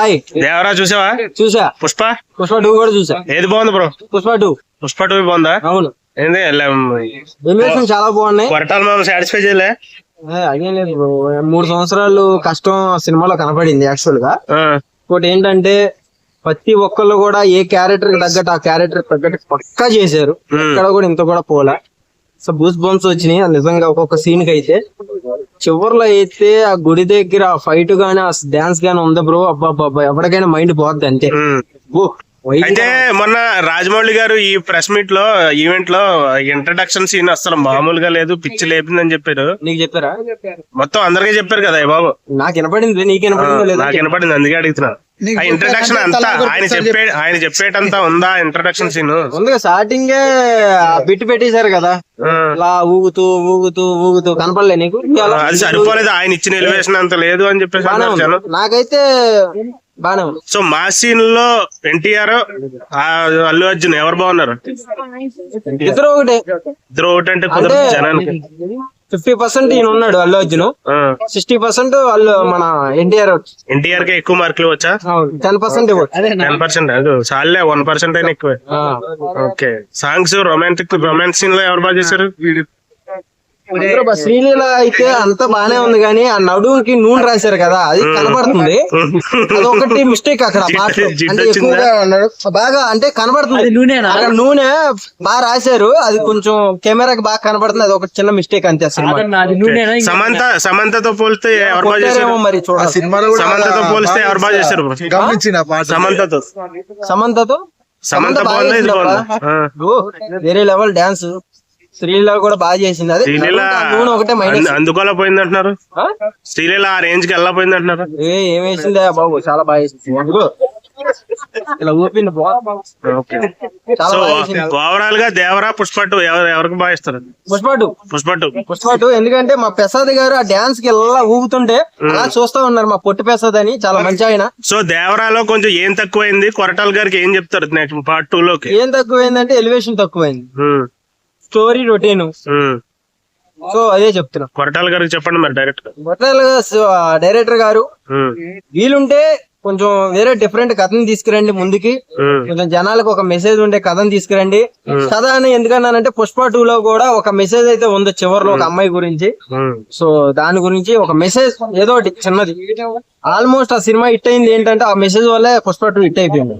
Hi Devara చూసావా? చూసా. Pushpa? Pushpa two కూడా చూసా. ఏది బాగుంది bro? Pushpa two. Pushpa two బాగుందా? అవును. ఏంది ఎలివేషన్ చాలా బాగున్నాయి. కొరటాలు మనం సాటిస్ఫై చేయలే? ఏ, అదేం లేదు bro. మూడు సంవత్సరాలు కష్టం సినిమాలో కనపడింది యాక్చువల్గా. ఇంకోటి ఏంటంటే ప్రతి ఒక్కళ్ళు కూడా ఏ క్యారెక్టర్కి తగ్గట్టు ఆ క్యారెక్టర్ తగ్గట్టు పక్కా చేశారు. ఇక్కడ కూడా ఇంత కూడా పోలా. సో బూస్ బంప్స్ వచ్చినాయి. నిజంగా ఒక్కొక్క సీన్కి అయితే చివర్లో అయితే ఆ గుడి దగ్గర ఆ ఫైట్ గానీ ఆ డాన్స్ గానీ ఉంది బ్రో అబ్బా అబ్బా ఎవరికైనా మైండ్ పోద్ది అంతే. ఓ, అయితే మొన్న రాజమౌళి గారు ఈ ప్రెస్ మీట్లో ఈవెంట్లో ఇంట్రడక్షన్ సీన్ అసలు మామూలుగా లేదు పిచ్చి లేపిందని చెప్పారు. నీకు చెప్పారా? మొత్తం అందరికీ చెప్పారు కదా బాబు? నాకు వినపడింది నీకు వినపడిందో నాకు వినపడింది అందుకే అడుగుతున్నా. ఇంట్రడక్షన్ అంతా ఆయన చెప్పే ఆయన చెప్పేటంతా ఉందా ఇంట్రడక్షన్ సీన్ ముందుగా స్టార్టింగ్ బిట్ పెట్టేశారు కదా. ఇలా ఊగుతూ ఊగుతూ ఊగుతూ కనపడలే నీకు? అది సరిపోలేదు ఆయన ఇచ్చిన ఎలివేషన్ అంత లేదు అని చెప్పేసి. నాకైతే ఉంది. సో మా సీన్లో ఎన్టీఆర్ అల్లు అర్జున్ ఎవరు బాగున్నారు? ఇద్దరు ఒకటే. ఇద్దరు ఒకటి అంటే కుదరదు జనానికి. ఫిఫ్టీ పర్సెంట్ ఈయన ఉన్నాడు అల్లు అర్జున్. సిక్స్టీ పర్సెంట్ వాళ్ళు మన ఎన్టీఆర్ ఎన్టీఆర్కి ఎక్కువ మార్కులు వచ్చా టెన్ పర్సెంట్ టెన్ పర్సెంట్ చాలే వన్ పర్సెంట్ అయినా ఎక్కువే. ఓకే. సాంగ్స్ రొమాంటిక్ రొమాన్స్ సీన్లో ఎవరు బాగా చేశారు? శ్రీలీల అయితే అంతా బానే ఉంది కానీ ఆ నడువుకి నూనె రాశారు కదా అది కనబడుతుంది. అదొకటి మిస్టేక్ అక్కడ అంటే? ఎక్కువగా బాగా అంటే కనబడుతుంది. నూనె అక్కడ నూనె బాగా రాశారు. అది కొంచెం కెమెరాకి బాగా కనబడుతుంది. అది ఒక చిన్న మిస్టేక్ అంతే సినిమా. సమంత సమంతతో పోలిస్తే ఎవరు బాగా చేశారు? మరి చూడాలి. సమంతతో పోలిస్తే ఎవరు బాగా చేశారు? సమంతతో. సమంతతో? సమంత బాగా బాగుంది. వేరే లెవెల్ డాన్స్. శ్రీలీల కూడా బాగా చేసింది. అదే శ్రీలీల నూనె ఒకటే మైనస్ అందు- అందుకోలా పోయింది అంటున్నారు శ్రీలీల ఆ రేంజ్కి వెళ్ళా పోయింది అంటున్నారు ఏ ఏం వేసిందే బాబు? చాలా బాగా వేసింది అదిగో. ఇలా ఊపింది సో ఓవరాల్గా దేవరా పుష్ప టూ ఎవరు ఎవరికి బాగా ఇస్తారు? Pushpa two Pushpa two Pushpa two ఎందుకంటే మా ప్రసాద్ గారు ఆ డాన్స్కి ఇలా ఊగుతుంటే అలా చూస్తా ఉన్నారు మా పొట్టి ప్రసాద్ అని. చాలా మంచి ఆయన. సో దేవరాలో కొంచెం ఏం తక్కువైంది? కొరటాల గారికి ఏం చెప్తారు? నెక్స్ట్ పార్ట్ టూ లోకి. ఏం తక్కువైందంటే ఎలివేషన్ తక్కువైంది. Story routine. సో అదే చెప్తున్నా. కొరటాల గారికి చెప్పండి మరి డైరెక్ట్ బొట్టాలు డైరెక్టర్ గారు. వీలుంటే కొంచెం వేరే డిఫరెంట్ కథను తీసుకురండి ముందుకి. కొంచెం జనాలకు ఒక మెసేజ్ ఉండే కథను తీసుకురండి. కథ అని ఎందుకన్నానంటే పుష్ప టూ లో కూడా ఒక మెసేజ్ అయితే ఉంది చివరిలో ఒక అమ్మాయి గురించి. సో దాని గురించి ఒక మెసేజ్ ఏదో ఒకటి చిన్నది. ఆల్మోస్ట్ ఆ సినిమా హిట్ అయింది ఏంటంటే ఆ మెసేజ్ వల్లే పుష్ప టూ హిట్ అయిపోయింది.